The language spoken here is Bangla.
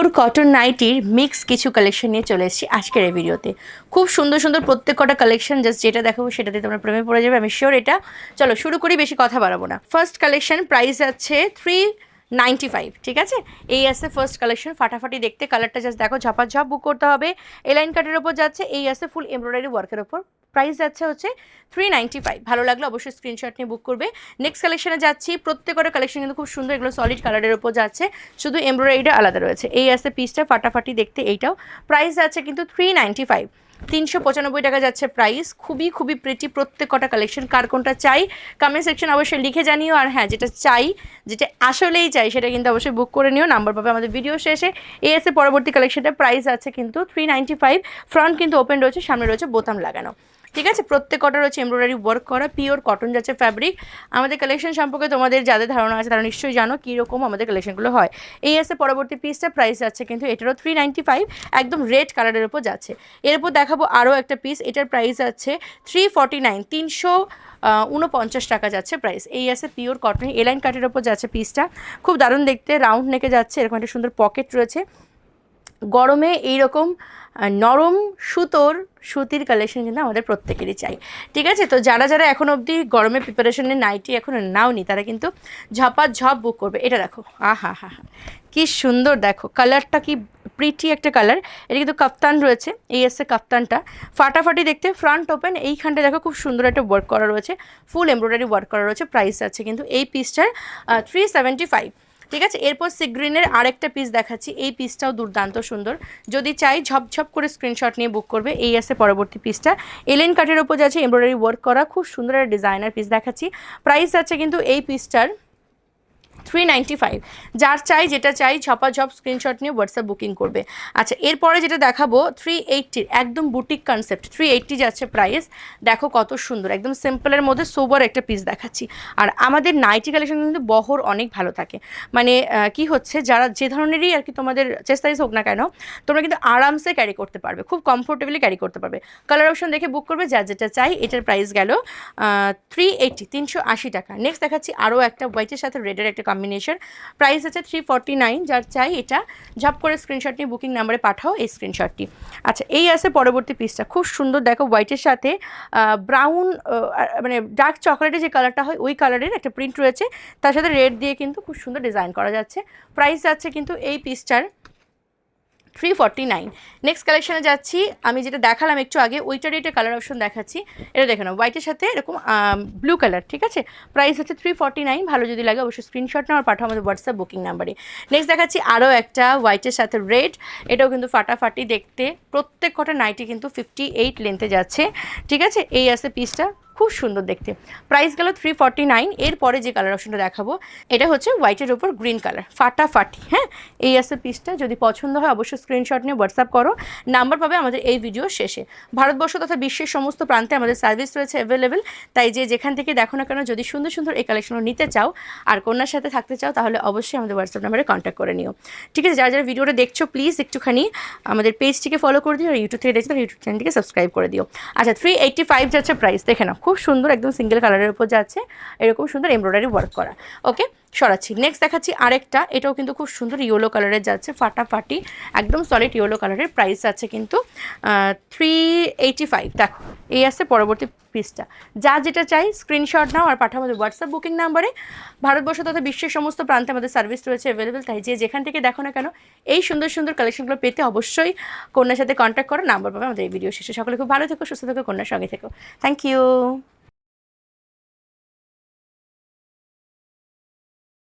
পিওর কটন নাইটির মিক্স কিছু কালেকশন নিয়ে চলে এসেছি আজকের এই ভিডিওতে খুব সুন্দর সুন্দর প্রত্যেক কটা কালেকশন জাস্ট যেটা দেখাবো সেটাতে তোমরা প্রেমে পড়ে যাবে, আমি শিওর এটা। চলো, শুরু করি, বেশি কথা বাড়াবো না। ফার্স্ট কালেকশন প্রাইস আছে থ্রি নাইনটি ফাইভ ঠিক আছে? এই আছে ফার্স্ট কালেকশন ফাটাফাটি দেখতে কালারটা জাস্ট দেখো, ঝাপাঝাপ বুক করতে হবে। এলাইন কাটের ওপর যাচ্ছে, এই আছে ফুল এমব্রয়ডারি ওয়ার্কের ওপর। প্রাইস যাচ্ছে হচ্ছে থ্রি নাইনটি ফাইভ ভালো লাগল অবশ্যই স্ক্রিনশট নিয়ে বুক করবে। নেক্সট কালেকশনে যাচ্ছি। প্রত্যেকটা কালেকশন কিন্তু খুব সুন্দর, এগুলো সলিড কালারের ওপর যাচ্ছে। শুধু এমব্রয়ডারিটা আলাদা রয়েছে। এই আছে পিসটা ফাটাফাটি দেখতে এইটাও। প্রাইস যাচ্ছে কিন্তু থ্রি নাইনটি ফাইভ তিনশো পঁচানব্বই টাকা যাচ্ছে প্রাইস খুবই খুবই প্রেটি প্রত্যেক কটা কালেকশন কার কোনটা চাই? কমেন্ট সেকশন অবশ্যই লিখে জানিও। আর হ্যাঁ যেটা চাই, যেটা আসলেই চাই, সেটা কিন্তু অবশ্যই বুক করে নিও। নাম্বার পাবে আমাদের ভিডিও শেষে। এসে পরবর্তী কালেকশনটা প্রাইস আছে কিন্তু থ্রি ফাইভ ফ্রন্ট কিন্তু ওপেন রয়েছে, সামনে রয়েছে বোতাম লাগানো। ঠিক আছে? প্রত্যেক কটা রয়েছে এমব্রয়ডারি ওয়ার্ক করা পিওর কটন যাচ্ছে ফ্যাব্রিক আমাদের কালেকশন সম্পর্কে তোমাদের যাদের ধারণা আছে তারা নিশ্চয়ই জানো কীরকম আমাদের কালেকশনগুলো হয়। এই আছে পরবর্তী পিসটা প্রাইস যাচ্ছে কিন্তু এটারও থ্রি নাইনটি ফাইভ একদম রেড কালারের উপর যাচ্ছে। এর এরপর দেখাবো আরও একটা পিস এটার প্রাইস আছে থ্রি ফর্টি নাইন তিনশো উনপঞ্চাশ টাকা যাচ্ছে প্রাইস এই আছে পিওর কটন এলাইন কাটের ওপর যাচ্ছে পিসটা খুব দারুণ দেখতে রাউন্ড নেকে যাচ্ছে, এরকম একটা সুন্দর পকেট রয়েছে। গরমে এইরকম নরম সুতোর সুতির কালেকশন কিন্তু আমাদের প্রত্যেকেরই চাই। ঠিক আছে? তো যারা যারা এখন অবধি গরমে প্রিপারেশনের নাইটি এখন নাওনি, তারা কিন্তু ঝপা ঝপ বুক করবে। এটা দেখো। হা হা হা কী সুন্দর দেখো। কালারটা কি প্রিটি একটা কালার এটা কিন্তু কাপ্তান রয়েছে এই এসছে কাপ্তানটা ফাটাফাটি দেখতে ফ্রন্ট ওপেন এইখানটা দেখো খুব সুন্দর একটা ওয়ার্ক করা রয়েছে। ফুল এমব্রয়ডারি ওয়ার্ক করা রয়েছে প্রাইস আছে। কিন্তু এই পিসটার থ্রি সেভেন্টি ফাইভ ঠিক আছে? এরপর সিগ্রিনের আরেকটা পিস দেখাচ্ছি। এই পিসটাও দুর্দান্ত সুন্দর। যদি চাই, ঝপঝপ করে স্ক্রিনশট নিয়ে বুক করবে। এই আছে পরবর্তী পিসটা এলেন কাঠের ওপর যাচ্ছে এমব্রয়ডারি ওয়ার্ক করা, খুব সুন্দর ডিজাইনার পিস দেখাচ্ছি। প্রাইস আছে কিন্তু এই পিসটার থ্রি নাইনটি ফাইভ। যার চাই, যেটা চাই ছপা ঝপ স্ক্রিনশট নিয়ে হোয়াটসঅ্যাপ বুকিং করবে। আচ্ছা এরপরে যেটা দেখাবো, থ্রি এইটটির একদম বুটিক কনসেপ্ট থ্রি এইটটি যাচ্ছে প্রাইস দেখো কত সুন্দর, একদম সিম্পলের মধ্যে সোবার একটা পিস দেখাচ্ছি। আর আমাদের নাইটি কালেকশন কিন্তু বহর অনেক ভালো থাকে। মানে কি হচ্ছে, যারা যে ধরনেরই আর কি তোমাদের চেস্ট সাইজ হোক না কেন, তোমরা কিন্তু আরামসে ক্যারি করতে পারবে, খুব কমফোর্টেবলি ক্যারি করতে পারবে। কালার অপশন দেখে বুক করবে যা যেটা চাই, এটার প্রাইস গেল থ্রি এইটটি, তিনশো আশি টাকা। নেক্সট দেখাচ্ছি আরও একটা হোয়াইটের সাথে রেডের একটা কম্বিনেশন প্রাইস আছে থ্রি ফর্টি নাইন যার চাই এটা ঝাপ করে স্ক্রিনশট নিয়ে বুকিং নাম্বারে পাঠাও এই স্ক্রিনশটটি আচ্ছা এই আছে পরবর্তী পিসটা খুব সুন্দর, দেখো হোয়াইটের সাথে ব্রাউন মানে ডার্ক চকলেটের যে কালারটা হয়, ওই কালারের একটা প্রিন্ট রয়েছে। তার সাথে রেড দিয়ে কিন্তু খুব সুন্দর ডিজাইন করা যাচ্ছে। প্রাইস যাচ্ছে কিন্তু এই পিসটার থ্রি ফর্টি নাইন নেক্সট কালেকশনে যাচ্ছি। আমি যেটা দেখালাম একটু আগে ওইটার এটা কালার অপশন দেখাচ্ছি। এটা দেখে নাও হোয়াইটের সাথে এরকম ব্লু কালার ঠিক আছে? প্রাইস হচ্ছে থ্রি ফর্টি নাইন ভালো যদি লাগে অবশ্যই স্ক্রিনশট নাও আর পাঠাও আমাদের হোয়াটসঅ্যাপ বুকিং নাম্বারে নেক্সট দেখাচ্ছি আরও একটা হোয়াইটের সাথে রেড এটাও কিন্তু ফাটাফাটি দেখতে। প্রত্যেক কটা নাইটি কিন্তু ফিফটি এইট লেন্থে যাচ্ছে। ঠিক আছে? এই আছে পিসটা খুব সুন্দর দেখতে। প্রাইস গেল থ্রি ফর্টি নাইন এরপরে যে কালার অপশনটা দেখাবো, এটা হচ্ছে হোয়াইটের ওপর গ্রিন কালার ফাটাফাটি হ্যাঁ? এই আছে পিসটা যদি পছন্দ হয় অবশ্যই স্ক্রিনশট নিয়ে হোয়াটসঅ্যাপ করো নাম্বার পাবে আমাদের এই ভিডিও শেষে। ভারতবর্ষ তথা বিশ্বের সমস্ত প্রান্তে আমাদের সার্ভিস রয়েছে অ্যাভেলেবেল তাই যে যেখান থেকে দেখো না কেন, যদি সুন্দর সুন্দর এই কালেকশনগুলো নিতে চাও, আর কন্যার সাথে থাকতে চাও, তাহলে অবশ্যই আমাদের হোয়াটসঅ্যাপ নাম্বারে কন্ট্যাক্ট করে নিও। ঠিক আছে, যারা যারা ভিডিওটা দেখছ প্লিজ একটুখানি আমাদের পেজটিকে ফলো করে দিও, আর ইউটিউব থেকে দেখছ ইউটিউব চ্যানেলটিকে সাবস্ক্রাইব করে দিও। আচ্ছা থ্রি এইটটি ফাইভ যাচ্ছে প্রাইস দেখে নাও খুব সুন্দর একদম সিঙ্গেল কালারের উপর যাচ্ছে এরকম সুন্দর এমব্রয়ডারি ওয়ার্ক করা। ওকে সরাচ্ছি। নেক্সট দেখাচ্ছি আরেকটা। এটাও কিন্তু খুব সুন্দর ইয়েলো কালারের যাচ্ছে, ফাটাফাটি, একদম সলিড ইয়েলো কালারের প্রাইস আছে কিন্তু থ্রি এইটি ফাইভ দেখো, এই আসছে পরবর্তী পিসটা যা যেটা চাই স্ক্রিনশট নাও আর পাঠাও আমাদের হোয়াটসঅ্যাপ বুকিং নাম্বারে ভারতবর্ষ তথা বিশ্বের সমস্ত প্রান্তে আমাদের সার্ভিস রয়েছে অ্যাভেলেবেল তাই যে যেখান থেকে দেখো না কেন, এই সুন্দর সুন্দর কালেকশনগুলো পেতে অবশ্যই কন্যার সাথে কন্ট্যাক্ট করো নাম্বার পাবে আমাদের এই ভিডিও শেষে। সকলে খুব ভালো থেকো, সুস্থ থেকো, কন্যার সঙ্গে থেকো। Thank you